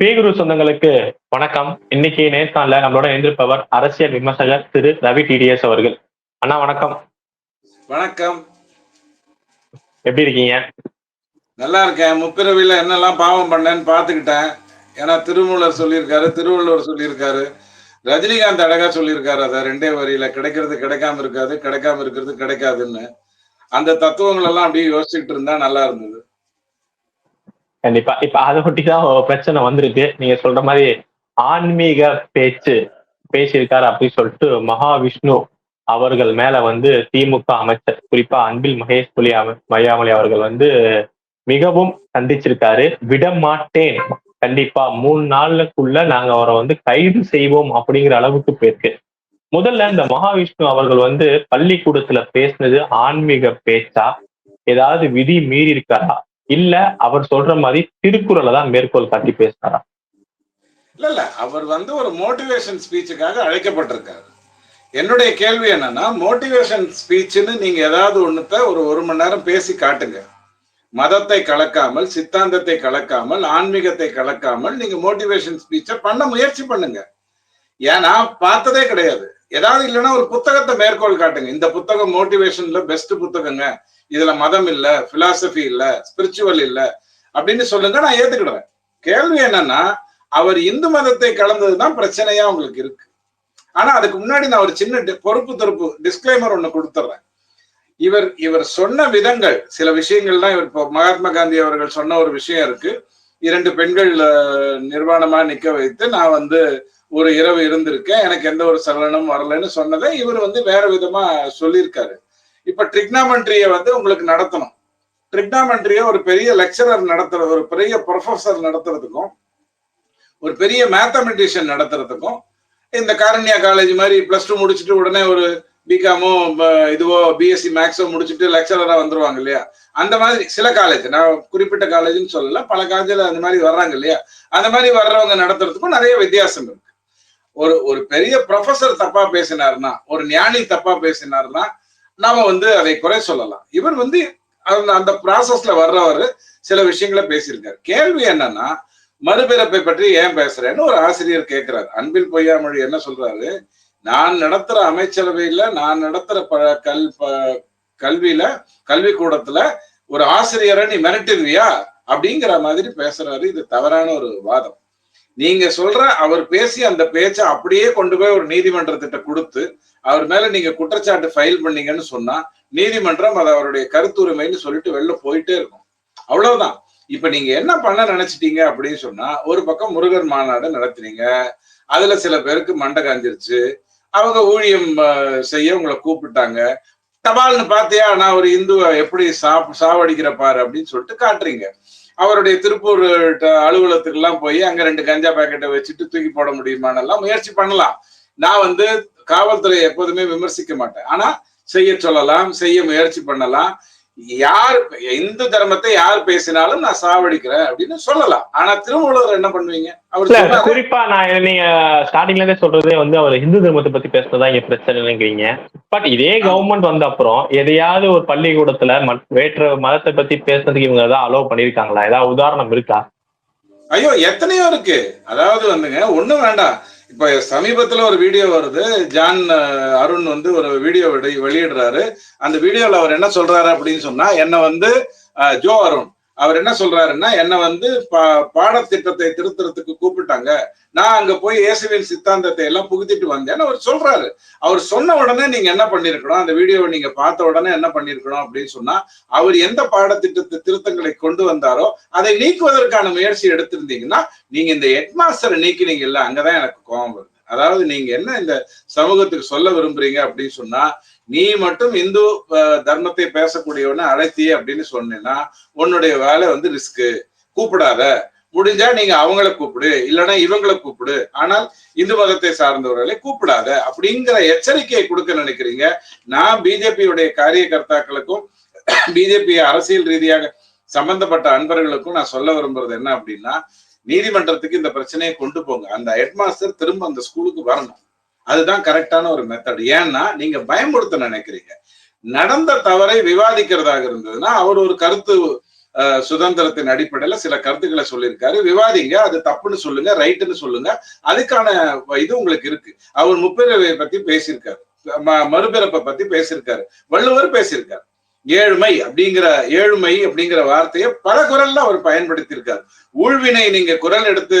ஸ்ரீகுரு சொந்தங்களுக்கு வணக்கம். இன்னைக்கு நேர்காணல நம்மளோட இணைந்திருப்பவர் அரசியல் விமர்சகர் திரு ரவி டிடிஎஸ் அவர்கள். அண்ணா வணக்கம். வணக்கம். எப்படி இருக்கீங்க? நல்லா இருக்கேன். முப்பிரவில என்னெல்லாம் பாவம் பண்ணேன்னு பார்த்துக்கிட்டேன். ஏன்னா திருமூலர் சொல்லியிருக்காரு திருவள்ளுவர் சொல்லியிருக்காரு ரஜினிகாந்த் அழகா சொல்லியிருக்காரு அதை ரெண்டே வரியில. கிடைக்கிறது கிடைக்காம இருக்காது கிடைக்காம இருக்கிறது கிடைக்காதுன்னு. அந்த தத்துவங்கள் எல்லாம் அப்படியே யோசிச்சுட்டு இருந்தா நல்லா இருந்தது. கண்டிப்பா இப்ப அதை ஒட்டிதான் தான் பிரச்சனை வந்திருக்கு. நீங்க சொல்ற மாதிரி ஆன்மீக பேச்சு பேசியிருக்காரு அப்படின்னு சொல்லிட்டு மகாவிஷ்ணு அவர்கள் மேல வந்து திமுக அமைச்சர் குறிப்பா அன்பில் மகேஷ் புலி மையாமலை அவர்கள் வந்து மிகவும் கண்டிச்சிருக்காரு விட மாட்டேன். கண்டிப்பா மூணு நாளுக்குள்ள நாங்க அவரை வந்து கைது செய்வோம் அப்படிங்கிற அளவுக்கு போயிருக்கு முதல்ல இந்த மகாவிஷ்ணு அவர்கள் வந்து பள்ளிக்கூடத்துல பேசினது ஆன்மீக பேச்சா? ஏதாவது விதி மீறி இருக்காரா? இல்ல அவர் சொல்ற மாதிரி திருக்குறளை தான் மேற்கோள் காட்டி பேசினாரா இல்ல இல்ல அவர் வந்து ஒரு மோட்டிவேஷன் ஸ்பீச்சுக்காக அழைக்கப்பட்டிருக்காரு. என்னுடைய கேள்வி என்னன்னா மோட்டிவேஷன் ஸ்பீச்னு நீங்க ஏதாவது ஒண்ணுத்த ஒரு ஒரு மணி நேரம் பேசி காட்டுங்க. மதத்தை கலக்காமல் சித்தாந்தத்தை கலக்காமல் ஆன்மீகத்தை கலக்காமல் நீங்க மோட்டிவேஷன் ஸ்பீச்சை பண்ண முயற்சி பண்ணுங்க. ஏன்னா பார்த்ததே கிடையாது. ஏதாவது இல்லைன்னா ஒரு புத்தகத்தை மேற்கோள் காட்டுங்க. இந்த புத்தகம் மோட்டிவேஷன்ல பெஸ்ட் புத்தகங்க. இதுல மதம் இல்ல பிலாசபி இல்ல ஸ்பிரிச்சுவல் இல்ல அப்படின்னு சொல்லுங்க நான் ஏத்துக்கிடுவேன். கேள்வி என்னன்னா அவர் இந்து மதத்தை கலந்ததுதான் பிரச்சனையா உங்களுக்கு இருக்கு. ஆனா அதுக்கு முன்னாடி நான் ஒரு சின்ன பொறுப்பு தொறுப்பு டிஸ்கிளைமர் ஒண்ணு கொடுத்துட்றேன் இவர் இவர் சொன்ன விதங்கள் சில விஷயங்கள்லாம் இவர் இப்போ மகாத்மா காந்தி அவர்கள் சொன்ன ஒரு விஷயம் இருக்கு. இரண்டு பெண்கள் நிர்வாணமா நிக்க வைத்து நான் வந்து ஒரு இரவு இருந்திருக்கேன் எனக்கு எந்த ஒரு சலனமும் வரலன்னு சொன்னதை இவர் வந்து வேற விதமா சொல்லியிருக்காரு. இப்ப ட்ரிக்னாமெண்ட்ரிய வந்து உங்களுக்கு நடத்தணும். ட்ரிக்னாமெண்ட்ரிய ஒரு பெரிய லெக்சரர் நடத்துற ஒரு பெரிய ப்ரொஃபஸர் நடத்துறதுக்கும் ஒரு பெரிய மேத்தமெட்டிஷியன் நடத்துறதுக்கும் இந்த காரண்யா காலேஜ் மாதிரி பிளஸ் டூ முடிச்சுட்டு உடனே ஒரு பிகாமோ இதுவோ பிஎஸ்சி மேக்ஸோ முடிச்சுட்டு லெக்சரரா வந்துருவாங்க இல்லையா? அந்த மாதிரி சில காலேஜ் நான் குறிப்பிட்ட காலேஜ்னு சொல்லல பல காலேஜில் அந்த மாதிரி வர்றாங்க இல்லையா? அந்த மாதிரி வர்றவங்க நடத்துறதுக்கும் நிறைய வித்தியாசம் இருக்கு. ஒரு ஒரு பெரிய ப்ரொஃபசர் தப்பா பேசினாருன்னா ஒரு ஞானி தப்பா பேசினாருன்னா நாம வந்து அதை குறை சொல்லலாம். இவர் வந்து அந்த அந்த ப்ராசஸ்ல வர்றவர் சில விஷயங்களை பேசியிருக்காரு. கேள்வி என்னன்னா மறுபிறப்பை பற்றி ஏன் பேசுறேன்னு ஒரு ஆசிரியர் கேட்கிறார். அன்பில் பொய்யாமொழி என்ன சொல்றாரு? நான் நடத்துற அமைச்சரவையில நான் நடத்துற ப கல் கல்வியில கல்வி கூடத்துல ஒரு ஆசிரியரை நீ மிரட்டிருவியா? அப்படிங்கிற மாதிரி பேசுறாரு. இது தவறான ஒரு வாதம். நீங்க சொல்ற அவர் பேசி அந்த பேச்சை அப்படியே கொண்டு போய் ஒரு நீதிமன்றத்திட்ட கொடுத்து அவர் மேல நீங்க குற்றச்சாட்டு ஃபைல் பண்ணீங்கன்னு சொன்னா நீதிமன்றம் அது அவருடைய கருத்துரிமைன்னு சொல்லிட்டு வெளில போயிட்டே இருக்கும். அவ்வளவுதான். இப்ப நீங்க என்ன பண்ண நினைச்சிட்டீங்க அப்படின்னு சொன்னா ஒரு பக்கம் முருகர் மாநாடு நடத்தினீங்க அதுல சில பேருக்கு மண்டை காஞ்சிருச்சு அவங்க ஊழியம் செய்ய உங்களை கூப்பிட்டாங்க. தபால்னு பார்த்தியா? நான் ஒரு இந்துவை எப்படி சா சாவடிக்கிற பாரு அப்படின்னு சொல்லிட்டு காட்டுறீங்க. அவருடைய திருப்பூர் அலுவலகத்துக்கு எல்லாம் போய் அங்க ரெண்டு கஞ்சா பேக்கெட்டை வச்சுட்டு தூக்கி போட முடியுமானெல்லாம் முயற்சி பண்ணலாம். நான் வந்து காவல்துறையை எப்போதுமே விமர்சிக்க மாட்டேன். ஆனா செய்ய சொல்லலாம் செய்ய முயற்சி பண்ணலாம். யார் இந்து தர்மத்தை யார் பேசினாலும் நான் சாவடிக்கிறேன் அப்படின்னு சொல்லலாம். ஆனா திருமூலர் என்ன பண்ணுவீங்க? அவர் குறிப்பா நான் நீங்க ஸ்டார்டிங்ல இருந்தே சொல்றதே வந்து அவர் இந்து தர்மத்தை பத்தி பேசுறதா இங்க பிரச்சனைங்கிறீங்க பட் இதே கவர்மெண்ட் வந்த அப்புறம் எதையாவது ஒரு பள்ளிக்கூடத்துல வேற்று மதத்தை பத்தி பேசுறதுக்கு இவங்க ஏதாவது அலோவ் பண்ணிருக்காங்களா ஏதாவது உதாரணம் இருக்கா? ஐயோ எத்தனையோ இருக்கு. அதாவது வந்துங்க ஒண்ணும் வேண்டாம். இப்ப சமீபத்துல ஒரு வீடியோ வருது. ஜான் அருண் வந்து ஒரு வீடியோ வெளியிடுறாரு. அந்த வீடியோல அவர் என்ன சொல்றாரு அப்படின்னு சொன்னா என்ன வந்து ஜோ அருண் அவர் என்ன சொல்றாருன்னா என்ன வந்து பா பாடத்திட்டத்தை திருத்துறதுக்கு கூப்பிட்டாங்க. நான் அங்க போய் இயேசுவின் சித்தாந்தத்தை எல்லாம் புகுத்திட்டு வந்தேன்னு அவர் சொல்றாரு. அவர் சொன்ன உடனே நீங்க என்ன பண்ணிருக்கணும்? அந்த வீடியோவை நீங்க பார்த்த உடனே என்ன பண்ணிருக்கணும் அப்படின்னு சொன்னா அவர் எந்த பாடத்திட்டத்தை திருத்தங்களை கொண்டு வந்தாரோ அதை நீக்குவதற்கான முயற்சி எடுத்திருந்தீங்கன்னா நீங்க இந்த ஹெட்மாஸ்டரை நீக்கினீங்கல்ல அங்கதான் எனக்கு கோபம் வருது. அதாவது நீங்க என்ன இந்த சமூகத்துக்கு சொல்ல விரும்புறீங்க அப்படின்னு சொன்னா நீ மட்டும் இந்து தர்மத்தை பேசக்கூடியவன அழைத்தியே அப்படின்னு சொன்னேன்னா உன்னுடைய வேலை வந்து ரிஸ்க்கு கூப்பிடாத. முடிஞ்சா நீங்க அவங்கள கூப்பிடு. இல்லைன்னா இவங்களை கூப்பிடு. ஆனால் இந்து மதத்தை சார்ந்தவர்களை கூப்பிடாத. அப்படிங்கிற எச்சரிக்கையை கொடுக்க நினைக்கிறீங்க. நான் பிஜேபியுடைய காரியகர்த்தாக்களுக்கும் பிஜேபி அரசியல் ரீதியாக சம்பந்தப்பட்ட அன்பர்களுக்கும் நான் சொல்ல விரும்புறது என்ன அப்படின்னா நீதிமன்றத்துக்கு இந்த பிரச்சனையை கொண்டு போங்க. அந்த ஹெட்மாஸ்டர் திரும்ப அந்த ஸ்கூலுக்கு வரணும். அதுதான் கரெக்டான ஒரு மெத்தட் ஏன்னா நீங்க பயமுறுத்த நினைக்கிறீங்க. நடந்த தவறை விவாதிக்கிறதாக இருந்ததுன்னா அவர் ஒரு கருத்து சுதந்திரத்தின் அடிப்படையில சில கருத்துக்களை சொல்லியிருக்காரு. விவாதிங்க அது தப்புன்னு சொல்லுங்க ரைட்டுன்னு சொல்லுங்க அதுக்கான இது உங்களுக்கு இருக்கு. அவர் முப்பிரவை பத்தி பேசியிருக்காரு. ம- மறுபிறப்பை பத்தி பேசியிருக்காரு. வள்ளுவர் பேசியிருக்காரு. ஏழ்மை அப்படிங்கிற ஏழ்மை அப்படிங்கிற வார்த்தையை பல குரல்ல அவர் பயன்படுத்தியிருக்காரு. ஊழ்வினை நீங்க குரல் எடுத்து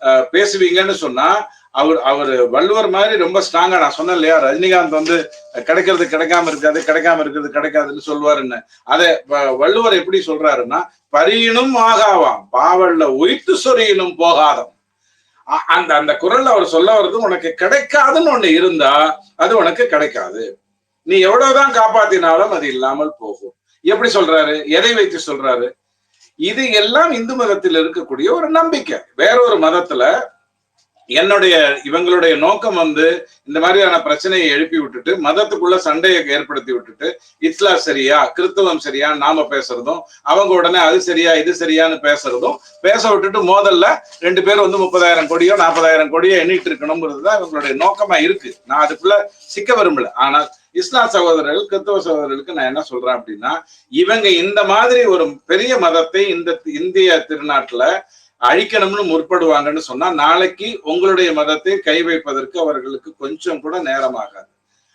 அஹ், பேசுவீங்கன்னு சொன்னா அவர் அவர் வள்ளுவர் மாதிரி ரொம்ப ஸ்ட்ராங்கா நான் சொன்னேன் இல்லையா ரஜினிகாந்த் வந்து கிடைக்கிறது கிடைக்காம இருக்காது கிடைக்காம இருக்கிறது கிடைக்காதுன்னு சொல்லுவாருன்னு அதை வ- வள்ளுவர் எப்படி சொல்றாருன்னா பரியினும் ஆகாவாம் பாவல்ல உயித்து சொறியினும் போகாதம். அந்த அந்த குரல்ல அவர் சொல்ல வர்றது உனக்கு கிடைக்காதுன்னு ஒண்ணு இருந்தா அது உனக்கு கிடைக்காது. நீ எவ்வளவுதான் காப்பாத்தினாலும் அது இல்லாமல் போகும். எப்படி சொல்றாரு? எதை வைத்து சொல்றாரு? இது எல்லாம் இந்து மதத்தில் இருக்கக்கூடிய ஒரு நம்பிக்கை. வேற ஒரு மதத்துல என்னுடைய இவங்களுடைய நோக்கம் வந்து இந்த மாதிரியான பிரச்சனையை எழுப்பி விட்டுட்டு மதத்துக்குள்ள சண்டையை ஏற்படுத்தி விட்டுட்டு இஸ்லாம் சரியா கிறிஸ்தவம் சரியா நாம பேசுறதும் அவங்க உடனே அது சரியா இது சரியான்னு பேசுறதும் பேச விட்டுட்டு மோதல்ல ரெண்டு பேரும் வந்து முப்பதாயிரம் கோடியோ நாற்பதாயிரம் கோடியோ எண்ணிட்டு இருக்கணுங்கிறது தான் இவங்களுடைய நோக்கமா இருக்கு. நான் அதுக்குள்ள சிக்க விரும்பல. ஆனால் இஸ்லாம் சகோதரர்கள் கிறிஸ்தவ சகோதரர்களுக்கு நான் என்ன சொல்றேன் அப்படின்னா இவங்க இந்த மாதிரி ஒரு பெரிய மதத்தை இந்த இந்திய திருநாட்டுல அழிக்கணும்னு முற்படுவாங்கன்னு சொன்னா நாளைக்கு உங்களுடைய மதத்தை கை வைப்பதற்கு அவர்களுக்கு கொஞ்சம் கூட நேரமாகாது.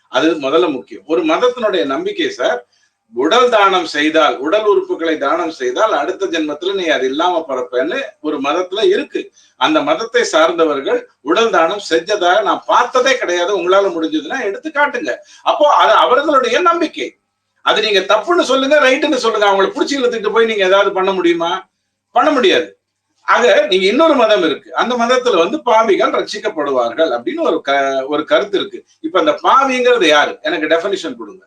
அது முதல்ல முக்கியம். ஒரு மதத்தினுடைய நம்பிக்கை சார் உடல் தானம் செய்தால் உடல் உறுப்புகளை தானம் செய்தால் அடுத்த ஜென்மத்துல நீ அது இல்லாம பிறப்பேன்னு ஒரு மதத்துல இருக்கு. அந்த மதத்தை சார்ந்தவர்கள் உடல் தானம் செஞ்சதாக நான் பார்த்ததே கிடையாது. உங்களால முடிஞ்சதுன்னா எடுத்து காட்டுங்க. அப்போ அது அவர்களுடைய நம்பிக்கை. அது நீங்க தப்புன்னு சொல்லுங்க ரைட்டுன்னு சொல்லுங்க. அவங்களை பிடிச்சி இழுத்துட்டு போய் நீங்க ஏதாவது பண்ண முடியுமா? பண்ண முடியாது. ஆக நீங்க இன்னொரு மதம் இருக்கு. அந்த மதத்துல வந்து பாவிகள் ரட்சிக்கப்படுவார்கள் அப்படின்னு ஒரு க ஒரு கருத்து இருக்கு. இப்ப அந்த பாவிங்கிறது யாரு? எனக்கு டெபினிஷன் கொடுங்க.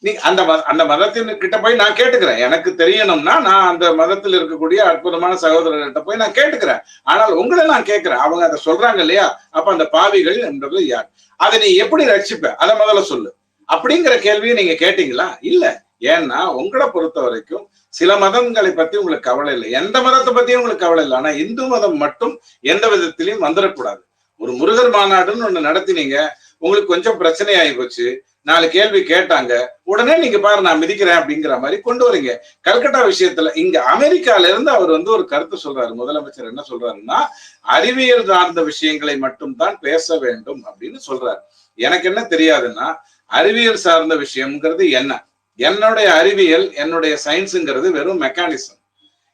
நீ அந்த மத அந்த மதத்தின் கிட்ட போய் நான் கேட்டுக்கிறேன். எனக்கு தெரியணும்னா நான் அந்த மதத்தில் இருக்கக்கூடிய அற்புதமான சகோதரர்கிட்ட போய் நான் கேட்டுக்கிறேன். ஆனால் உங்களை நான் கேட்கிறேன். அவங்க அதை சொல்றாங்க இல்லையா? அப்ப அந்த பாவிகள் என்றது யார்? அதை நீ எப்படி ரட்சிப்ப? அதை முதல்ல சொல்லு. அப்படிங்கிற கேள்வியை நீங்க கேட்டீங்களா? இல்ல. ஏன்னா உங்களை பொறுத்த வரைக்கும் சில மதங்களை பத்தி உங்களுக்கு கவலை இல்லை. எந்த மதத்தை பத்தியும் உங்களுக்கு கவலை இல்லை. ஆனா இந்து மதம் மட்டும் எந்த விதத்திலையும் வந்துடக்கூடாது ஒரு முருகர் மாநாடுன்னு ஒண்ணு நடத்தினீங்க. உங்களுக்கு கொஞ்சம் பிரச்சனை ஆகி போச்சு. நாலு கேள்வி கேட்டாங்க. உடனே நீங்க பாரு நான் மிதிக்கிறேன் அப்படிங்கிற மாதிரி கொண்டு வரீங்க. கல்கட்டா விஷயத்துல இங்க அமெரிக்கால இருந்து அவர் வந்து ஒரு கருத்து சொல்றாரு. முதலமைச்சர் என்ன சொல்றாருன்னா அறிவியல் சார்ந்த விஷயங்களை மட்டும் தான் பேச வேண்டும் அப்படின்னு சொல்றாரு. எனக்கு என்ன தெரியாதுன்னா அறிவியல் சார்ந்த விஷயம்ங்கிறது என்ன? என்னுடைய அறிவியல் என்னுடைய சயின்ஸுங்கிறது வெறும் மெக்கானிசம்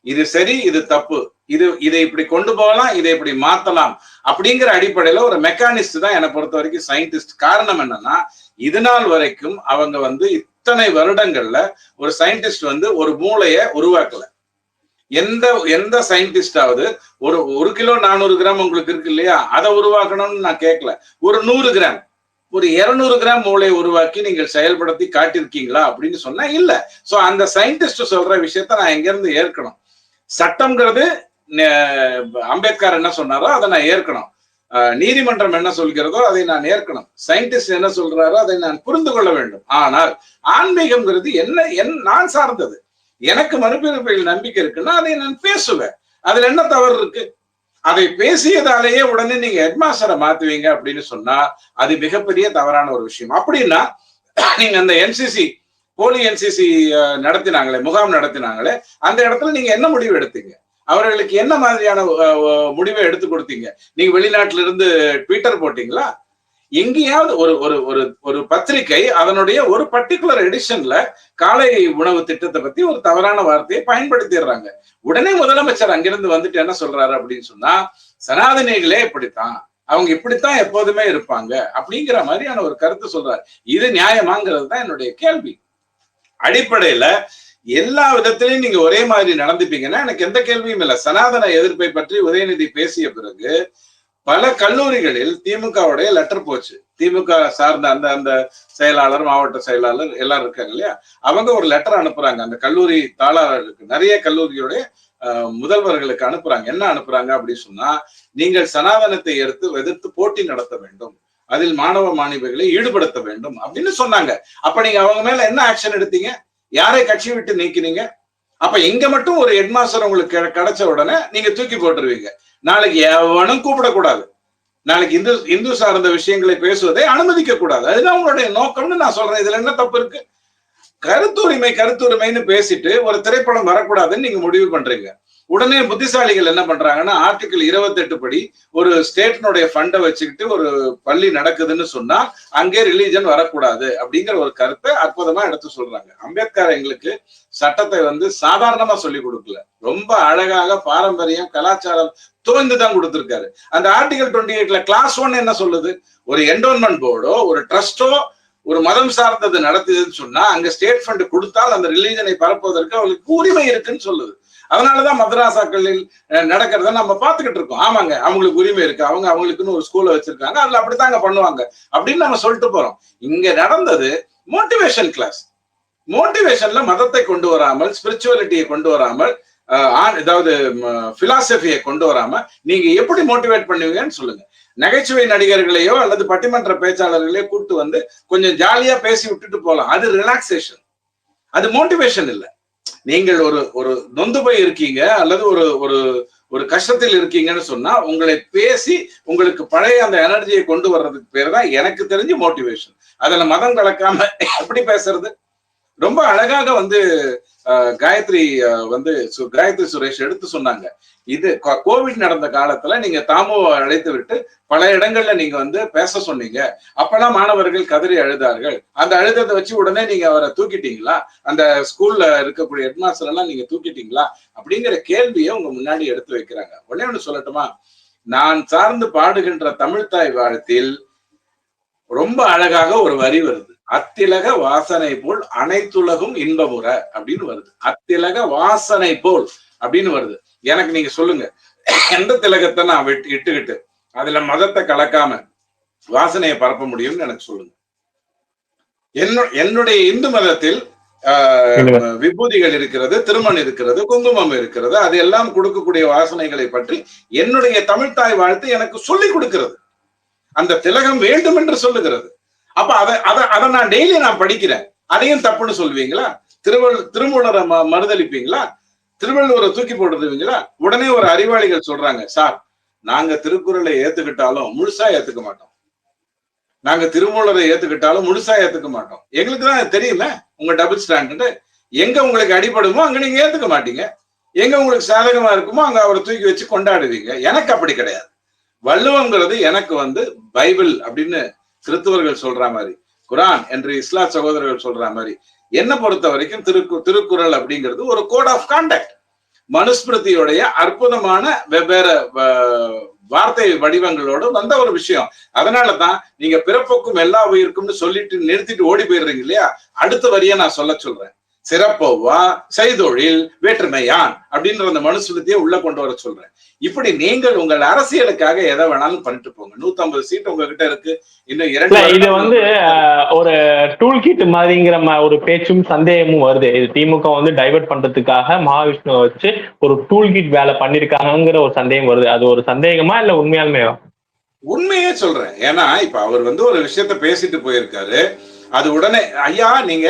இது சரி இது தப்பு. இது இதை இப்படி கொண்டு போகலாம் இதை இப்படி மாத்தலாம் அப்படிங்கிற அடிப்படையில ஒரு மெக்கானிஸ்ட் தான் என்னை பொறுத்த வரைக்கும் சயின்டிஸ்ட் காரணம் என்னன்னா இது நாள் வரைக்கும் அவங்க வந்து இத்தனை வருடங்கள்ல ஒரு சயின்டிஸ்ட் வந்து ஒரு மூளைய உருவாக்கல. எந்த எந்த சயின்டிஸ்டாவது ஒரு ஒரு கிலோ நானூறு கிராம் உங்களுக்கு இருக்கு இல்லையா? அதை உருவாக்கணும்னு நான் கேட்கல. ஒரு நூறு கிராம். ஒரு இருநூறு கிராம் மூளை உருவாக்கி நீங்கள் செயல்படுத்தி காட்டியிருக்கீங்களா அப்படின்னு சொன்னா இல்ல. சோ அந்த சயின்டிஸ்ட் சொல்ற விஷயத்த நான் எங்க இருந்து ஏற்கணும். சட்டம்ங்கிறது அம்பேத்கர் என்ன சொன்னாரோ அதை நான் ஏற்கணும். நீதிமன்றம் என்ன சொல்கிறதோ அதை நான் ஏற்கணும். சயின்டிஸ்ட் என்ன சொல்றாரோ அதை நான் புரிந்து கொள்ள வேண்டும். ஆனால் ஆன்மீகம்ங்கிறது என்ன என் நான் சார்ந்தது. எனக்கு மறுபிறப்பையில் நம்பிக்கை இருக்குன்னா அதை நான் பேசுவேன். அதுல என்ன தவறு இருக்கு? அதை பேசியதாலேயே உடனே நீங்க ஹெட்மாஸ்டரை மாத்துவீங்க அப்படின்னு சொன்னா அது மிகப்பெரிய தவறான ஒரு விஷயம். அப்படின்னா நீங்க அந்த என்சிசி போலி என்சிசி நடத்தினாங்களே முகாம் நடத்தினாங்களே அந்த இடத்துல நீங்க என்ன முடிவு எடுத்தீங்க? அவர்களுக்கு என்ன மாதிரியான முடிவை எடுத்து கொடுத்தீங்க? நீங்க வெளிநாட்டுல இருந்து ட்விட்டர் போட்டீங்களா? எங்கேயாவது ஒரு ஒரு ஒரு ஒரு பத்திரிகை அதனுடைய ஒரு பர்டிகுலர் எடிஷன்ல காலை உணவு திட்டத்தை பத்தி ஒரு தவறான வார்த்தையை பயன்படுத்திடுறாங்க. உடனே முதலமைச்சர் அங்கிருந்து வந்துட்டு என்ன சொல்றாரு அப்படின்னு சொன்னா சனாதனிகளே இப்படித்தான். அவங்க இப்படித்தான் எப்போதுமே இருப்பாங்க. அப்படிங்கிற மாதிரியான ஒரு கருத்து சொல்றாரு. இது நியாயமாங்கிறது தான் என்னுடைய கேள்வி. அடிப்படையில எல்லா விதத்திலையும் நீங்க ஒரே மாதிரி நடந்துப்பீங்கன்னா எனக்கு எந்த கேள்வியும் இல்லை. சனாதன எதிர்ப்பை பற்றி உதயநிதி பேசிய பிறகு பல கல்லூரிகளில் திமுகவுடைய லெட்டர் போச்சு. திமுக சார்ந்த அந்த அந்த செயலாளர் மாவட்ட செயலாளர் எல்லாரும் இருக்காங்க இல்லையா? அவங்க ஒரு லெட்டர் அனுப்புறாங்க. அந்த கல்லூரி தாளாளர்களுக்கு நிறைய கல்லூரியோடைய முதல்வர்களுக்கு அனுப்புறாங்க. என்ன அனுப்புறாங்க அப்படின்னு சொன்னா நீங்கள் சனாதனத்தை எடுத்து எதிர்த்து போட்டி நடத்த வேண்டும். அதில் மாணவ மாணவிகளை ஈடுபடுத்த வேண்டும் அப்படின்னு சொன்னாங்க. அப்ப நீங்க அவங்க மேல என்ன ஆக்ஷன் எடுத்தீங்க? யாரை கட்சி விட்டு நீக்கினீங்க? அப்ப இங்க மட்டும் ஒரு ஹெட்மாஸ்டர் உங்களுக்கு கிடைச்ச உடனே நீங்க தூக்கி போட்டுருவீங்க. நாளைக்கு எவனும் கூப்பிடக்கூடாது. நாளைக்கு இந்து இந்து சார்ந்த விஷயங்களை பேசுவதை அனுமதிக்க கூடாது அதுதான் உங்களுடைய நோக்கம்னு நான் சொல்றேன். இதுல என்ன தப்பு இருக்கு? கருத்துரிமை கருத்துரிமைன்னு பேசிட்டு ஒரு திரைப்படம் வரக்கூடாதுன்னு நீங்க முடிவு பண்றீங்க. உடனே புத்திசாலிகள் என்ன பண்றாங்கன்னா ஆர்டிகிள் இருபத்தி எட்டு படி ஒரு ஸ்டேட்னுடைய ஃபண்டை வச்சுக்கிட்டு ஒரு பள்ளி நடக்குதுன்னு சொன்னா அங்கே ரிலீஜன் வரக்கூடாது அப்படிங்கிற ஒரு கருத்தை அற்புதமா எடுத்து சொல்றாங்க. அம்பேத்கர் எங்களுக்கு சட்டத்தை வந்து சாதாரணமா சொல்லி கொடுக்கல. ரொம்ப அழகாக பாரம்பரியம் கலாச்சாரம் துவந்து தான் கொடுத்திருக்காரு. அந்த ஆர்டிகல் டுவெண்ட்டி எயிட்ல கிளாஸ் ஒன் என்ன சொல்லுது? ஒரு என்டோன்மெண்ட் போர்டோ ஒரு ட்ரஸ்டோ ஒரு மதம் சார்ந்தது நடத்துதுன்னு சொன்னா அங்க ஸ்டேட் ஃபண்ட் கொடுத்தால் அந்த ரிலீஜனை பரப்புவதற்கு அவங்களுக்கு உரிமை இருக்குன்னு சொல்லுது. அதனாலதான் மதராசாக்களில் நடக்கிறத நம்ம பார்த்துக்கிட்டு இருக்கோம். ஆமாங்க அவங்களுக்கு உரிமை இருக்கு. அவங்க அவங்களுக்குன்னு ஒரு ஸ்கூல்ல வச்சிருக்காங்க. அதுல அப்படித்தாங்க பண்ணுவாங்க. அப்படின்னு நம்ம சொல்லிட்டு போறோம். இங்க நடந்தது மோட்டிவேஷன் கிளாஸ் மோட்டிவேஷன்ல மதத்தை கொண்டு வராமல் ஸ்பிரிச்சுவாலிட்டியை கொண்டு வராமல் அதாவது பிலாசபியை கொண்டு வராம நீங்க எப்படி மோட்டிவேட் பண்ணுவீங்கன்னு சொல்லுங்க. நகைச்சுவை நடிகர்களையோ அல்லது பட்டிமன்ற பேச்சாளர்களையோ கூட்டு வந்து கொஞ்சம் ஜாலியா பேசி விட்டுட்டு போகலாம் அது ரிலாக்ஸேஷன் அது மோட்டிவேஷன் இல்லை. நீங்கள் ஒரு ஒரு நொந்து போய் இருக்கீங்க அல்லது ஒரு ஒரு ஒரு கஷ்டத்தில் இருக்கீங்கன்னு சொன்னா உங்களை பேசி உங்களுக்கு பழைய அந்த எனர்ஜியை கொண்டு வர்றதுக்கு பேர் தான் எனக்கு தெரிஞ்சு மோட்டிவேஷன் அதுல மதம் கலக்காம எப்படி பேசுறது? ரொம்ப அழகாக வந்து காயத்ரி வந்து காயத்ரி சுரேஷ் எடுத்து சொன்னாங்க. இது கோவிட் நடந்த காலத்துல நீங்க தாமுவை அழைத்து விட்டு பல இடங்கள்ல நீங்க வந்து பேச சொன்னீங்க. அப்பெல்லாம் மாணவர்கள் கதறி அழுதார்கள். அந்த அழுதத்தை வச்சு உடனே நீங்க அவரை தூக்கிட்டீங்களா? அந்த ஸ்கூல்ல இருக்கக்கூடிய ஹெட்மாஸ்டர் எல்லாம் நீங்க தூக்கிட்டீங்களா? அப்படிங்கிற கேள்வியை உங்க முன்னாடி எடுத்து வைக்கிறாங்க. உடனே ஒண்ணு சொல்லட்டுமா? நான் சார்ந்து பாடுகின்ற தமிழ்தாய் வாழ்த்தில் ரொம்ப அழகாக ஒரு வரி வருது. அத்திலக வாசனை போல் அனைத்துலகும் இன்பமுற அப்படின்னு வருது. அத்திலக வாசனை போல் அப்படின்னு வருது. எனக்கு நீங்க சொல்லுங்க. எந்த திலகத்தை நான் விட்டு இட்டுக்கிட்டு அதுல மதத்தை கலக்காம வாசனையை பரப்ப முடியும்னு எனக்கு சொல்லுங்க. என்னுடைய இந்து மதத்தில் விபூதிகள் இருக்கிறது திருமண் இருக்கிறது குங்குமம் இருக்கிறது அது எல்லாம் கொடுக்கக்கூடிய வாசனைகளை பற்றி என்னுடைய தமிழ்தாய் வாழ்த்து எனக்கு சொல்லிக் கொடுக்கிறது. அந்த திலகம் வேண்டும் என்று சொல்லுகிறது. அப்ப அதை அதை அதை நான் டெய்லி நான் படிக்கிறேன். அதையும் தப்புன்னு சொல்லுவீங்களா? திருவள்ளு திருமூலரை மறுதளிப்பீங்களா? திருவள்ளுவரை தூக்கி போட்டுருவீங்களா உடனே ஒரு அறிவாளிகள் சொல்றாங்க சார் நாங்க திருக்குறளை ஏத்துக்கிட்டாலும் முழுசா ஏத்துக்க மாட்டோம். நாங்க திருமூலரை ஏத்துக்கிட்டாலும் முழுசா ஏத்துக்க மாட்டோம். எங்களுக்கு தான் தெரியுமே உங்க டபுள் ஸ்டாண்டர்டு எங்க உங்களுக்கு அடிபடுமோ அங்க நீங்க ஏத்துக்க மாட்டீங்க. எங்க உங்களுக்கு சாதகமா இருக்குமோ அங்க அவரை தூக்கி வச்சு கொண்டாடுவீங்க. எனக்கு அப்படி கிடையாது. வள்ளுவங்கிறது எனக்கு வந்து பைபிள் அப்படின்னு கிறிஸ்துவர்கள் சொல்ற மாதிரி குரான் என்று இஸ்லா சகோதரர்கள் சொல்ற மாதிரி என்ன பொறுத்த வரைக்கும் திருக்கு திருக்குறள் அப்படிங்கிறது ஒரு கோட் ஆஃப் கான்டாக்ட் மனுஸ்மிருதியுடைய அற்புதமான வெவ்வேறு வார்த்தை வடிவங்களோடு வந்த ஒரு விஷயம். அதனாலதான் நீங்க பிறப்புக்கும் எல்லா உயிருக்கும்னு சொல்லிட்டு நிறுத்திட்டு ஓடி போயிடுறீங்க இல்லையா? அடுத்த வரியை நான் சொல்ல சொல்றேன். சிறப்போவா செய்தொழில் வேற்றுமையான் அப்படின்ற அந்த மனுஸ்மிருதியை உள்ள கொண்டு வர சொல்றேன். இப்படி நீங்கள் உங்கள் அரசியலுக்காக எதை வேணாலும் பண்ணிட்டு போங்க. நூத்தி ஐம்பது சீட் உங்ககிட்ட இருக்கு. இன்னும் இரண்டு இது வந்து ஒரு டூல் கிட் மாதிரிங்கிற ஒரு பேச்சும் சந்தேகமும் வருது. இது திமுக வந்து டைவர்ட் பண்றதுக்காக மகாவிஷ்ணுவை வச்சு ஒரு டூல் கிட் வேலை பண்ணிருக்காங்கிற ஒரு சந்தேகம் வருது. அது ஒரு சந்தேகமா இல்ல உண்மையாலுமே உண்மையே சொல்றேன். ஏன்னா இப்ப அவர் வந்து ஒரு விஷயத்த பேசிட்டு போயிருக்காரு. அது உடனே ஐயா நீங்க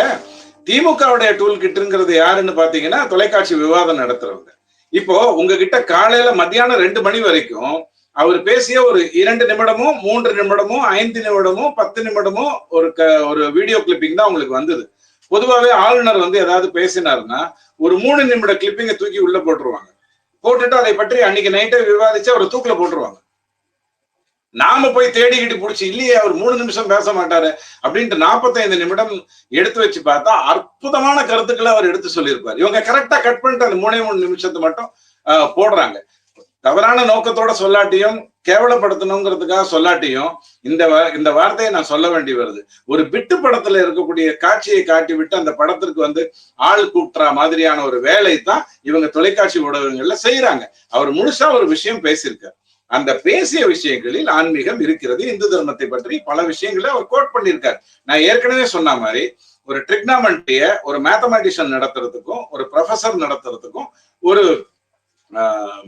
திமுகவுடைய டூல் கிட்டுங்கிறது யாருன்னு பாத்தீங்கன்னா தொலைக்காட்சி விவாதம் நடத்துறவங்க. இப்போ உங்ககிட்ட காலையில மத்தியானம் ரெண்டு மணி வரைக்கும் அவர் பேசிய ஒரு இரண்டு நிமிடமோ மூன்று நிமிடமோ ஐந்து நிமிடமோ பத்து நிமிடமோ ஒரு க ஒரு வீடியோ கிளிப்பிங் தான் உங்களுக்கு வந்தது. பொதுவாகவே ஆளுநர் வந்து ஏதாவது பேசினாருன்னா ஒரு மூணு நிமிட கிளிப்பிங்கை தூக்கி உள்ள போட்டுருவாங்க. போட்டுட்டு அதை பற்றி அன்னைக்கு நைட்டே விவாதிச்சு அவர் தூக்கில போட்டுருவாங்க. நாம போய் தேடிக்கிட்டு பிடிச்சி இல்லையே அவர் மூணு நிமிஷம் பேச மாட்டாரு. அப்படின்ட்டு நாற்பத்தைந்து நிமிடம் எடுத்து வச்சு பார்த்தா அற்புதமான கருத்துக்களை அவர் எடுத்து சொல்லியிருப்பார். இவங்க கரெக்டா கட் பண்ணிட்டு அந்த மூணே மூணு நிமிஷத்தை மட்டும் போடுறாங்க. தவறான நோக்கத்தோட சொல்லாட்டியும் கேவலப்படுத்தணுங்கிறதுக்காக சொல்லாட்டியும் இந்த இந்த வார்த்தையை நான் சொல்ல வேண்டி வருது. ஒரு பிட்டு படத்துல இருக்கக்கூடிய காட்சியை காட்டி விட்டு அந்த படத்திற்கு வந்து ஆள் கூட்டுறா மாதிரியான ஒரு வேலை தான் இவங்க தொலைக்காட்சி ஊடகங்கள்ல செய்யறாங்க அவர் முழுசா ஒரு விஷயம் பேசியிருக்காரு. அந்த பேசிய விஷயங்களில் ஆன்மீகம் இருக்கிறது இந்து தர்மத்தை பற்றி பல விஷயங்களை அவர் கோட் பண்ணியிருக்கார். நான் ஏற்கனவே சொன்ன மாதிரி ஒரு ட்ரிக்னாமெண்ட்டிய ஒரு மேத்தமெட்டிஷியன் நடத்துறதுக்கும் ஒரு ப்ரொஃபசர் நடத்துறதுக்கும் ஒரு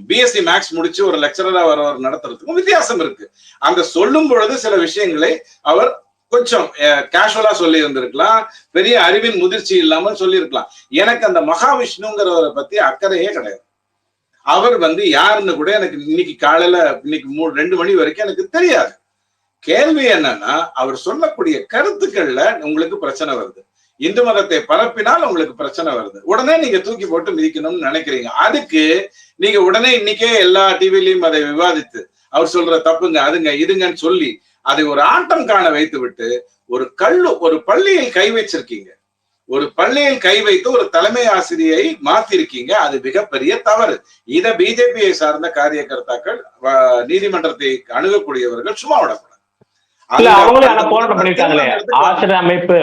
பிஎஸ்சி மேக்ஸ் முடிச்சு ஒரு லெக்சரரா வரவர் நடத்துறதுக்கும் வித்தியாசம் இருக்கு. அந்த சொல்லும் பொழுது சில விஷயங்களை அவர் கொஞ்சம் கேஷுவலா சொல்லி இருந்திருக்கலாம் பெரிய அறிவின் முதிர்ச்சி இல்லாமல் சொல்லியிருக்கலாம். எனக்கு அந்த மகாவிஷ்ணுங்கிறவரை பத்தி அக்கறையே கிடையாது. அவர் வந்து யாருன்னு கூட எனக்கு இன்னைக்கு காலையில இன்னைக்கு மூணு ரெண்டு மணி வரைக்கும் எனக்கு தெரியாது. கேள்வி என்னன்னா அவர் சொல்லக்கூடிய கருத்துக்கள்ல உங்களுக்கு பிரச்சனை வருது. இந்து மதத்தை பரப்பினால் உங்களுக்கு பிரச்சனை வருது. உடனே நீங்க தூக்கி போட்டு மிதிக்கணும்னு நினைக்கிறீங்க. அதுக்கு நீங்க உடனே இன்னைக்கே எல்லா டிவிலையும் அதை விவாதித்து அவர் சொல்ற தப்புங்க அதுங்க இதுங்கன்னு சொல்லி அதை ஒரு ஆட்டம் காண வைத்து விட்டு ஒரு கல்லு ஒரு பள்ளியில் கை வச்சிருக்கீங்க. ஒரு பள்ளியில் கை வைத்து ஒரு தலைமை ஆசிரியை மாத்திருக்கீங்க. அது மிகப்பெரிய தவறு. இத பிஜேபியை சார்ந்த காரியகர்த்தாக்கள் நீதிமன்றத்தை அணுகக்கூடியவர்கள் சும்மா விடக்கூடாது. ஆசிரியர் அமைப்பு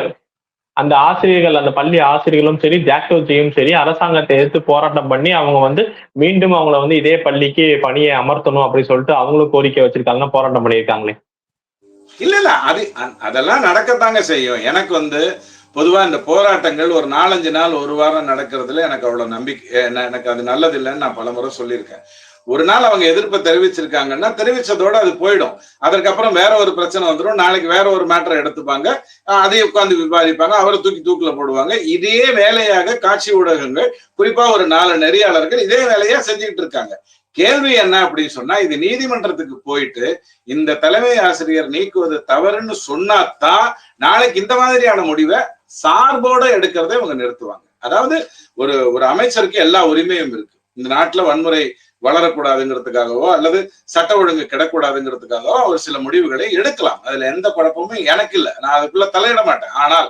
அந்த ஆசிரியர்கள் அந்த பள்ளி ஆசிரியர்களும் சரி ஜாக்டோஜியும் சரி அரசாங்கத்தை எதிர்த்து போராட்டம் பண்ணி அவங்க வந்து மீண்டும் அவங்கள வந்து இதே பள்ளிக்கு பணியை அமர்த்தணும் அப்படின்னு சொல்லிட்டு அவங்களும் கோரிக்கை வச்சிருக்காங்க போராட்டம் பண்ணியிருக்காங்களே. இல்ல இல்ல அது அதெல்லாம் நடக்கத்தாங்க செய்யும். எனக்கு வந்து பொதுவாக இந்த போராட்டங்கள் ஒரு நாலஞ்சு நாள் ஒரு வாரம் நடக்கிறதுல எனக்கு அவ்வளோ நம்பிக்கை எனக்கு அது நல்லது இல்லைன்னு நான் பலமுறை சொல்லியிருக்கேன். ஒரு நாள் அவங்க எதிர்ப்பை தெரிவிச்சிருக்காங்கன்னா தெரிவிச்சதோட அது போயிடும். அதற்கப்புறம் வேற ஒரு பிரச்சனை வந்துடும் நாளைக்கு வேற ஒரு மேட்டரை எடுத்துப்பாங்க. அதையும் உட்காந்து விவாதிப்பாங்க. அவரை தூக்கி தூக்குல போடுவாங்க. இதே வேலையாக காட்சி ஊடகங்கள் குறிப்பா ஒரு நாலு நெறியாளர்கள் இதே வேலையா செஞ்சுக்கிட்டு இருக்காங்க. கேள்வி என்ன அப்படின்னு சொன்னா இது நீதிமன்றத்துக்கு போயிட்டு இந்த தலைமை ஆசிரியர் நீக்குவது தவறுன்னு சொன்னாதான் நாளைக்கு இந்த மாதிரியான முடிவை சார்போட எடுக்கிறதை இவங்க நிறுத்துவாங்க. அதாவது ஒரு ஒரு அமைச்சருக்கு எல்லா உரிமையும் இருக்கு. இந்த நாட்டுல வன்முறை வளரக்கூடாதுங்கிறதுக்காகவோ அல்லது சட்ட ஒழுங்கு கிடக்கூடாதுங்கிறதுக்காகவோ அவர் சில முடிவுகளை எடுக்கலாம். அதுல எந்த குழப்பமும் எனக்கு இல்லை. நான் அதுக்குள்ள தலையிட மாட்டேன். ஆனால்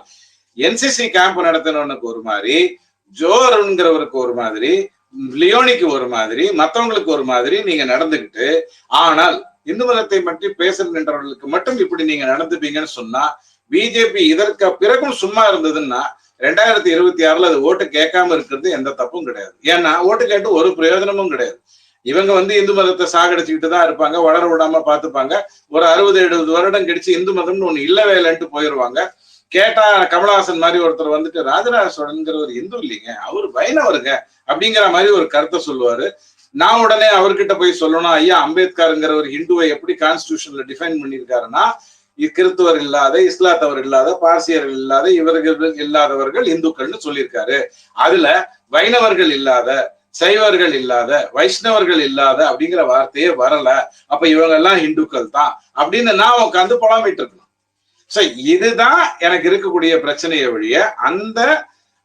என்சிசி கேம்ப் நடத்தினவனுக்கு ஒரு மாதிரி ஜோருங்கிறவருக்கு ஒரு மாதிரி லியோனிக்கு ஒரு மாதிரி மத்தவங்களுக்கு ஒரு மாதிரி நீங்க நடந்துகிட்டு ஆனால் இந்து மதத்தை பற்றி பேசுகின்றவர்களுக்கு மட்டும் இப்படி நீங்க நடந்துப்பீங்கன்னு சொன்னா பிஜேபி இதற்கு பிறகும் சும்மா இருந்ததுன்னா ரெண்டாயிரத்தி இருபத்தி ஆறுல அது ஓட்டு கேட்காம இருக்கிறது எந்த தப்பும் கிடையாது. ஏன்னா ஓட்டு கேட்டு ஒரு பிரயோஜனமும் கிடையாது. இவங்க வந்து இந்து மதத்தை சாகடிச்சுக்கிட்டு தான் இருப்பாங்க வளர விடாம பாத்துப்பாங்க ஒரு அறுபது எழுபது வருடம் கழிச்சு இந்து மதம்னு ஒண்ணு இல்லவே இல்லைன்ட்டு போயிருவாங்க. கேட்டா கமலஹாசன் மாதிரி ஒருத்தர் வந்துட்டு ராஜராஜ சோழன்கிற ஒரு இந்து இல்லைங்க அவர் வைணவருங்க அப்படிங்கிற மாதிரி ஒரு கருத்தை சொல்லுவாரு. நான் உடனே அவர்கிட்ட போய் சொல்லணும் ஐயா அம்பேத்கருங்கிற ஒரு ஹிந்துவை எப்படி கான்ஸ்டியூஷன்ல டிஃபைன் பண்ணியிருக்காருன்னா கிறிஸ்துவர் இல்லாத இஸ்லாத்தவர் இல்லாத பார்சியர்கள் இல்லாத இவர்கள் இல்லாதவர்கள் இந்துக்கள்னு சொல்லியிருக்காரு. அதுல வைணவர்கள் இல்லாத சைவர்கள் இல்லாத வைஷ்ணவர்கள் இல்லாத அப்படிங்கிற வார்த்தையே வரல. அப்ப இவங்க எல்லாம் இந்துக்கள் தான் அப்படின்னு நான் உட்காந்து புலம்பிட்டு இருக்கணும். சோ இதுதான் எனக்கு இருக்கக்கூடிய பிரச்சனையை வழிய அந்த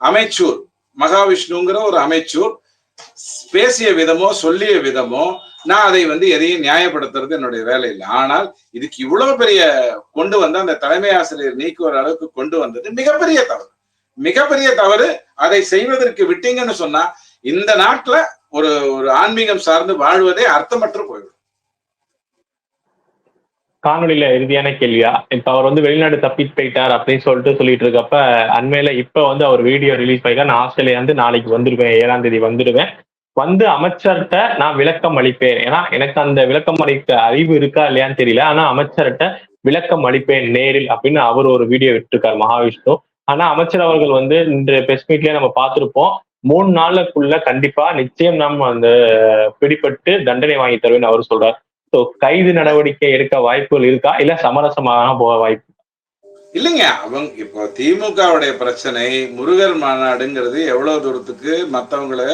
அமைச்சூர் மகாவிஷ்ணுங்கிற ஒரு அமைச்சூர் பேசிய விதமோ சொல்லிய விதமோ நான் அதை வந்து எதையும் நியாயப்படுத்துறது என்னுடைய வேலை இல்லை ஆனால் இதுக்கு இவ்வளவு பெரிய கொண்டு வந்த அந்த தலைமை ஆசிரியர் நீக்குவர அளவுக்கு கொண்டு வந்தது மிகப்பெரிய தவறு. மிகப்பெரிய தவறு. அதை செய்வதற்கு விட்டீங்கன்னு சொன்னா இந்த நாட்டுல ஒரு ஒரு ஆன்மீகம் சார்ந்து வாழ்வதே அர்த்தமற்று போய்விடும். காணொலியில இறுதியான கேள்வியா? இப்ப அவர் வந்து வெளிநாடு தப்பிட்டு போயிட்டார் அப்படின்னு சொல்லிட்டு சொல்லிட்டு இருக்கப்ப அண்மையில இப்ப வந்து அவர் வீடியோ ரிலீஸ் பண்ணிருக்காரு நான் ஆஸ்திரேலியா வந்து நாளைக்கு வந்துருவேன் ஏழாம் தேதி வந்துடுவேன் வந்து அமைச்சர்கிட்ட நான் விளக்கம் அளிப்பேன். ஏன்னா எனக்கு அந்த விளக்கம் அளிக்க அறிவு இருக்கா இல்லையான்னு தெரியல. ஆனா அமைச்சர்கிட்ட விளக்கம் அளிப்பேன் நேரில் அப்படின்னு அவர் ஒரு வீடியோ விட்டுருக்காரு மகாவிஷ்ணு. ஆனா அமைச்சர் அவர்கள் வந்து இன்று பிரஸ் மீட்லயே நம்ம பார்த்திருப்போம். மூணு நாளுக்குள்ள கண்டிப்பா நிச்சயம் நாம் அந்த பிடிபட்டு தண்டனை வாங்கி தருவேன்னு அவர் சொல்றார். ஸோ கைது நடவடிக்கை எடுக்க வாய்ப்புகள் இருக்கா? இல்ல சமரசமாக போக வாய்ப்பு இல்லைங்க. அவங்க இப்போ திமுகவுடைய பிரச்சனை முருகர் மாநாடுங்கிறது எவ்வளவு தூரத்துக்கு மற்றவங்களை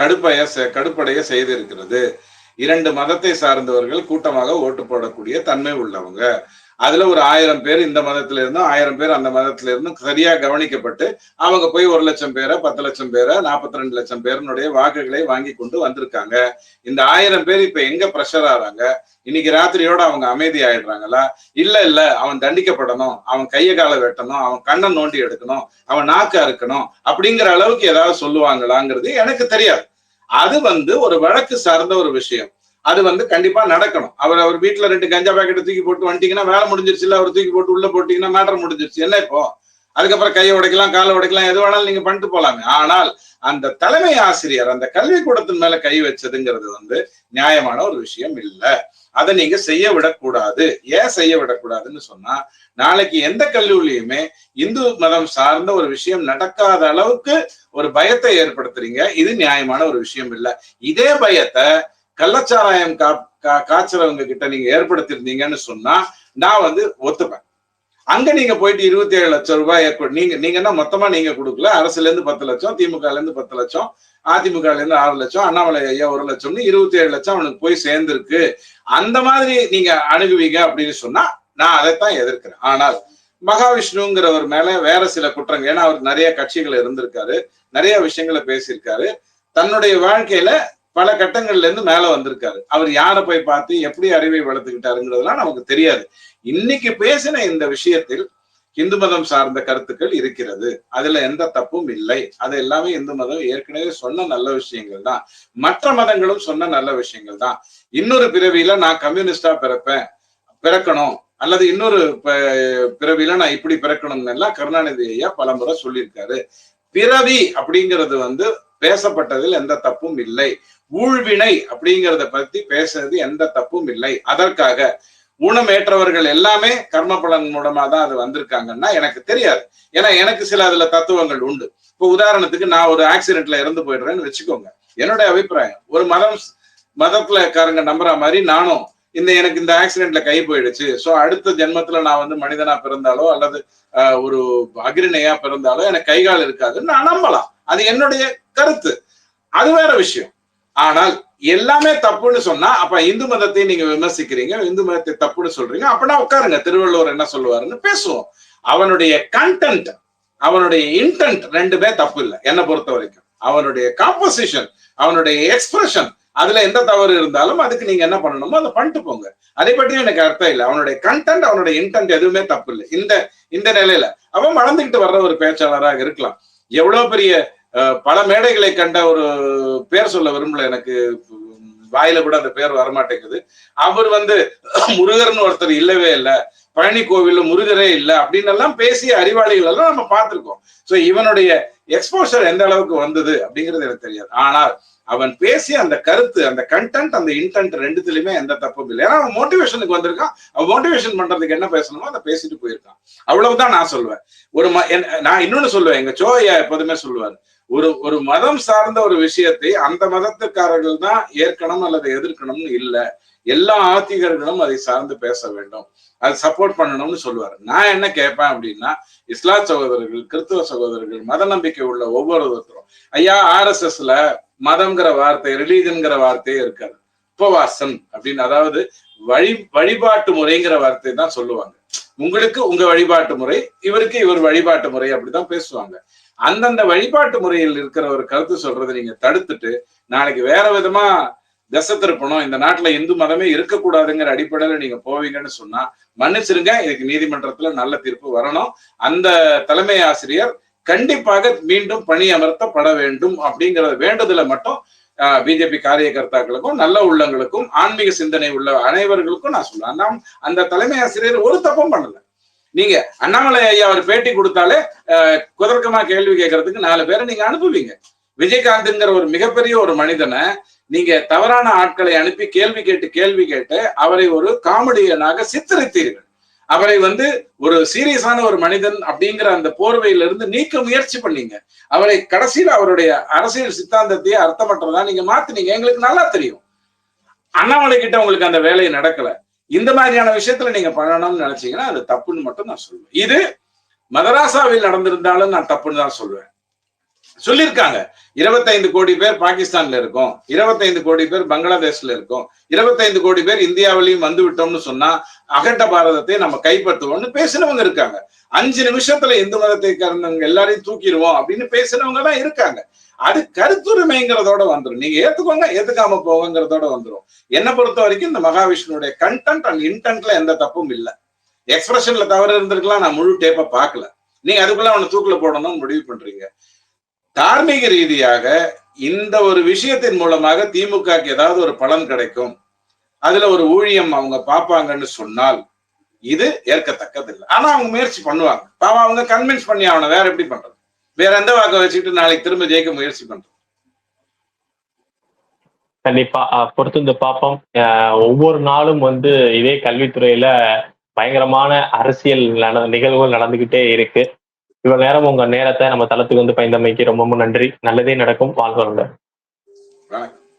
கடுப்பைய செ- கடுப்படைய செய்திருக்கிறது. இரண்டு மதத்தை சார்ந்தவர்கள் கூட்டமாக ஓட்டு போடக்கூடிய தன்மை உள்ளவங்க. அதுல ஒரு ஆயிரம் பேர் இந்த மதத்துல இருந்தும் ஆயிரம் பேர் அந்த மதத்துல இருந்தும் சரியா கவனிக்கப்பட்டு அவங்க போய் ஒரு லட்சம் பேரை பத்து லட்சம் பேரை நாற்பத்தி ரெண்டு லட்சம் பேருனுடைய வாக்குகளை வாங்கி கொண்டு வந்திருக்காங்க. இந்த ஆயிரம் பேர் இப்ப எங்க ப்ரெஷர் ஆறாங்க? இன்னைக்கு ராத்திரியோட அவங்க அமைதி ஆயிடுறாங்களா? இல்ல இல்ல அவன் தண்டிக்கப்படணும் அவன் கைய காலை வெட்டணும் அவன் கண்ணை நோண்டி எடுக்கணும் அவன் நாக்கு அறுக்கணும் அப்படிங்கிற அளவுக்கு ஏதாவது சொல்லுவாங்களாங்கிறது எனக்கு தெரியாது. அது வந்து ஒரு வழக்கு சார்ந்த ஒரு விஷயம். அது வந்து கண்டிப்பா நடக்கணும். அவர் அவர் வீட்டுல ரெண்டு கஞ்சா பாக்கெட்டை தூக்கி போட்டு வந்துட்டீங்கன்னா வேலை முடிஞ்சிருச்சு இல்ல அவர் தூக்கி போட்டு உள்ள போட்டீங்கன்னா மேட்டர் முடிஞ்சிருச்சு. என்ன இப்போ? அதுக்கப்புறம் கையை உடைக்கலாம் காலை உடைக்கலாம் எது வேணாலும் நீங்க பண்ணிட்டு போலாமே. ஆனால் அந்த தலைமை ஆசிரியர் அந்த கல்விக்கூடத்தின் மேல கை வச்சதுங்கிறது வந்து நியாயமான ஒரு விஷயம் இல்லை. அதை நீங்க செய்ய விடக்கூடாது. ஏன் செய்ய விடக்கூடாதுன்னு சொன்னா நாளைக்கு எந்த கல்லூரியுமே இந்து மதம் சார்ந்த ஒரு விஷயம் நடக்காத அளவுக்கு ஒரு பயத்தை ஏற்படுத்துறீங்க. இது நியாயமான ஒரு விஷயம் இல்லை. இதே பயத்தை கள்ளச்சாராயம் கா கா- காய்ச்சறவங்க கிட்ட நீங்க ஏற்படுத்திருந்தீங்கன்னு சொன்னா நான் வந்து ஒத்துப்பேன். அங்க நீங்க போயிட்டு இருபத்தி ஏழு லட்சம் ரூபாய் நீங்க நீங்க என்ன மொத்தமா நீங்க கொடுக்கல? அரசுல இருந்து பத்து லட்சம் திமுக இருந்து பத்து லட்சம் அதிமுக இருந்து ஆறு லட்சம் அண்ணாமலை ஐயா ஒரு லட்சம்னு இருபத்தி ஏழு லட்சம் அவனுக்கு போய் சேர்ந்திருக்கு. அந்த மாதிரி நீங்க அணுகுவீங்க அப்படின்னு சொன்னா நான் அதைத்தான் எதிர்க்கிறேன். ஆனால் மகாவிஷ்ணுங்கிறவர் மேல வேற சில குற்றங்கள் ஏன்னா அவர் நிறைய கட்சிகள் இருந்திருக்காரு நிறைய விஷயங்களை பேசியிருக்காரு. தன்னுடைய வாழ்க்கையில பல கட்டங்கள்ல இருந்து மேல வந்திருக்காரு. அவர் யாரை போய் பார்த்து எப்படி அறிவை வளர்த்துக்கிட்டாருங்கிறதுலாம் நமக்கு தெரியாது. இன்னைக்கு பேசின இந்த விஷயத்தில் இந்து மதம் சார்ந்த கருத்துக்கள் இருக்கிறது. அதுல எந்த தப்பும் இல்லை. அது எல்லாமே இந்து மதம் ஏற்கனவே சொன்ன நல்ல விஷயங்கள் தான். மற்ற மதங்களும் சொன்ன நல்ல விஷயங்கள் தான். இன்னொரு பிறவியில நான் கம்யூனிஸ்டா பிறப்பேன் பிறக்கணும். அல்லது இன்னொரு பிறவியில நான் இப்படி பிறக்கணும்னு எல்லாம் கருணாநிதி ஐயா பலமுறை சொல்லியிருக்காரு. பிறவி அப்படிங்கிறது வந்து பேசப்பட்டதில் எந்த தப்பும் இல்லை. ஊழ்வினை அப்படிங்கிறத பத்தி பேசுறது எந்த தப்பும் இல்லை. அதற்காக ஊனமேற்றவர்கள் எல்லாமே கர்ம பலன் மூலமா தான் அது வந்திருக்காங்கன்னா எனக்கு தெரியாது. ஏன்னா எனக்கு சில அதுல தத்துவங்கள் உண்டு. இப்போ உதாரணத்துக்கு நான் ஒரு ஆக்சிடென்ட்ல இறந்து போயிடுறேன்னு வச்சுக்கோங்க. என்னுடைய அபிப்பிராயம். ஒரு மதம் மதத்துல காரங்க நம்புற மாதிரி நானும் இந்த எனக்கு இந்த ஆக்சிடென்ட்ல கை போயிடுச்சு. சோ அடுத்த ஜென்மத்துல நான் வந்து மனிதனா பிறந்தாலோ அல்லது ஆஹ், ஒரு அகிரிணையா பிறந்தாலோ எனக்கு கை கால் இருக்காதுன்னு நான் நம்பலாம். அது என்னுடைய கருத்து. அது வேற விஷயம். ஆனால் எல்லாமே தப்புன்னு சொன்னா அப்ப இந்து மதத்தை நீங்க விமர்சிக்கிறீங்க இந்து மதத்தை தப்புன்னு சொல்றீங்க அப்பனா உட்காருங்க. திருவள்ளுவர் என்ன சொல்லுவாருன்னு பேசுவோம். அவனுடைய கண்டென்ட் அவனுடைய இன்டென்ட் ரெண்டுமே தப்பு இல்லை என்னை பொறுத்த வரைக்கும். அவனுடைய காம்போசிஷன் அவனுடைய எக்ஸ்பிரஷன் அதுல எந்த தவறு இருந்தாலும் அதுக்கு நீங்க என்ன பண்ணணுமோ அதை பண்ணிட்டு போங்க. அதை பற்றியும் எனக்கு அர்த்தம் இல்லை. அவனுடைய கண்டென்ட் அவனுடைய இன்டென்ட் எதுவுமே தப்பு இல்லை. இந்த இந்த நிலையில அவன் வளர்ந்துகிட்டு வர்ற ஒரு பேச்சாளராக இருக்கலாம். எவ்வளவு பெரிய பல மேடைகளை கண்ட ஒரு பேர் சொல்ல விரும்பல. எனக்கு வாயில கூட அந்த பேர் வரமாட்டேங்குது. அவர் வந்து முருகர்னு ஒருத்தர் இல்லவே இல்லை. பழனி கோவில்ல முருகரே இல்லை அப்படின்னு எல்லாம் பேசிய அறிவாளிகள் எல்லாம் நம்ம பார்த்திருக்கோம். சோ இவனுடைய எக்ஸ்போஷர் எந்த அளவுக்கு வந்தது அப்படிங்கிறது எனக்கு தெரியாது. ஆனால் அவன் பேசிய அந்த கருத்து அந்த கண்டென்ட் அந்த இன்டென்ட் ரெண்டுத்துலயுமே எந்த தப்பும் இல்லை. ஏன்னா அவன் மோட்டிவேஷனுக்கு வந்திருக்கான். அவன் மோட்டிவேஷன் பண்றதுக்கு என்ன பேசணுமோ அதை பேசிட்டு போயிருக்கான். அவ்வளவுதான் நான் சொல்லுவேன் ஒரு நான் இன்னொன்னு சொல்லுவேன். எங்க சோயா எப்போதுமே சொல்லுவார். ஒரு ஒரு மதம் சார்ந்த ஒரு விஷயத்தை அந்த மதத்துக்காரர்கள் தான் ஏற்கனும் அல்லது எதிர்க்கணும்னு இல்ல. எல்லா ஆத்திகர்களும் அதை சார்ந்து பேச வேண்டும். அது சப்போர்ட் பண்ணணும்னு சொல்லுவார். நான் என்ன கேட்பேன் அப்படின்னா இஸ்லாம் சகோதரர்கள் கிறிஸ்துவ சகோதரர்கள் மத நம்பிக்கை உள்ள ஒவ்வொருத்தரும் ஐயா ஆர்எஸ்எஸ்ல மதம்ங்கிற வார்த்தை ரிலீஜன்கிற வார்த்தையே இருக்காது. உபவாசம் அப்படின்னு அதாவது வழி வழிபாட்டு முறைங்கிற வார்த்தை தான் சொல்லுவாங்க. உங்களுக்கு உங்க வழிபாட்டு முறை இவருக்கு இவர் வழிபாட்டு முறை அப்படிதான் பேசுவாங்க. அந்தந்த வழிபாட்டு முறையில் இருக்கிற ஒரு கருத்து சொல்றதை நீங்க தடுத்துட்டு நாளைக்கு வேற விதமா திசை திருப்பணும் இந்த நாட்டுல இந்து மதமே இருக்கக்கூடாதுங்கிற அடிப்படையில நீங்க போவீங்கன்னு சொன்னா மன்னிச்சிருங்க. இதுக்கு நீதிமன்றத்துல நல்ல தீர்ப்பு வரணும். அந்த தலைமை ஆசிரியர் கண்டிப்பாக மீண்டும் பணி அமர்த்தப்பட வேண்டும் அப்படிங்கிற வேண்டுதலை மட்டும் பிஜேபி காரியகர்த்தாக்களுக்கும் நல்ல உள்ளங்களுக்கும் ஆன்மீக சிந்தனை உள்ள அனைவர்களுக்கும் நான் சொல்லுவேன் நாம் அந்த தலைமை ஆசிரியர் ஒரு தப்பும் பண்ணல. நீங்க அண்ணாமலை ஐயா அவர் பேட்டி கொடுத்தாலே குதர்க்கமா கேள்வி கேட்கறதுக்கு நாலு பேரை நீங்க அனுப்புவீங்க. விஜயகாந்த்ங்கிற ஒரு மிகப்பெரிய ஒரு மனிதனை நீங்க தவறான ஆட்களை அனுப்பி கேள்வி கேட்டு கேள்வி கேட்டு அவரை ஒரு காமெடியனாக சித்தரித்தீர்கள். அவரை வந்து ஒரு சீரியஸான ஒரு மனிதன் அப்படிங்கிற அந்த போர்வையில இருந்து நீக்க முயற்சி பண்ணீங்க. அவரை கடைசியில் அவருடைய அரசியல் சித்தாந்தத்தையே அர்த்தமற்றதா நீங்க மாத்தினீங்க. எங்களுக்கு நல்லா தெரியும். அண்ணாமலை கிட்ட உங்களுக்கு அந்த வேலையை நடக்கல. இந்த மாதிரியான விஷயத்துல நீங்க பண்ணணும்னு நினைச்சீங்கன்னா அது தப்புன்னு மட்டும் நான் சொல்லுவேன். இது மதராசாவில் நடந்திருந்தாலும் நான் தப்புன்னு தான் சொல்லுவேன். சொல்லியிருக்காங்க. இருபத்தைந்து கோடி பேர் பாகிஸ்தான்ல இருக்கும். இருபத்தைந்து கோடி பேர் பங்களாதேஷ்ல இருக்கும். இருபத்தைந்து கோடி பேர் இந்தியாவிலையும் வந்து விட்டோம்னு சொன்னா அகண்ட பாரதத்தை நம்ம கைப்பற்றுவோம்னு பேசினவங்க இருக்காங்க. அஞ்சு நிமிஷத்துல இந்து மதத்தை கறந்தவங்க எல்லாரையும் தூக்கிடுவோம் அப்படின்னு பேசினவங்க தான் இருக்காங்க. அது கருத்துரிமைங்கிறதோட வந்துடும் நீங்க ஏத்துக்கோங்க ஏத்துக்காம போங்கிறதோட வந்துடும் என்னை பொறுத்த வரைக்கும் இந்த மகாவிஷ்ணுடைய கண்டென்ட் அண்ட் இன்டென்ட்ல எந்த தப்பும் இல்லை. எக்ஸ்பிரஷன்ல தவறு இருந்திருக்கலாம் நான் முழு டேப்பை பார்க்கல. நீங்க அதுக்குள்ள அவனை தூக்குல போடணும்னு முடிவு பண்றீங்க. தார்மீக ரீதியாக இந்த ஒரு விஷயத்தின் மூலமாக திமுகக்கு ஏதாவது ஒரு பலன் கிடைக்கும். அதுல ஒரு ஊழியம் அவங்க பார்ப்பாங்கன்னு சொன்னால் இது ஏற்கத்தக்கதில்லை. ஆனா அவங்க முயற்சி பண்ணுவாங்க. பாவம் அவங்க கன்வின்ஸ் பண்ணி அவனை வேற எப்படி பண்றது? வேற எந்த வாக்க வச்சுக்கிட்டு நாளைக்கு திரும்ப ஜெயிக்க முயற்சி பண்றது கண்டிப்பா. பொறுத்திருந்து பார்ப்போம். ஒவ்வொரு நாளும் வந்து இதே கல்வித்துறையில பயங்கரமான அரசியல் நட நிகழ்வுகள் நடந்துகிட்டே இருக்கு. இவ்வளவு நேரம் உங்க நேரத்தை நம்ம தளத்துக்கு வந்து பயந்தமைக்கு ரொம்ப நன்றி. நல்லதே நடக்கும். வணக்கம்.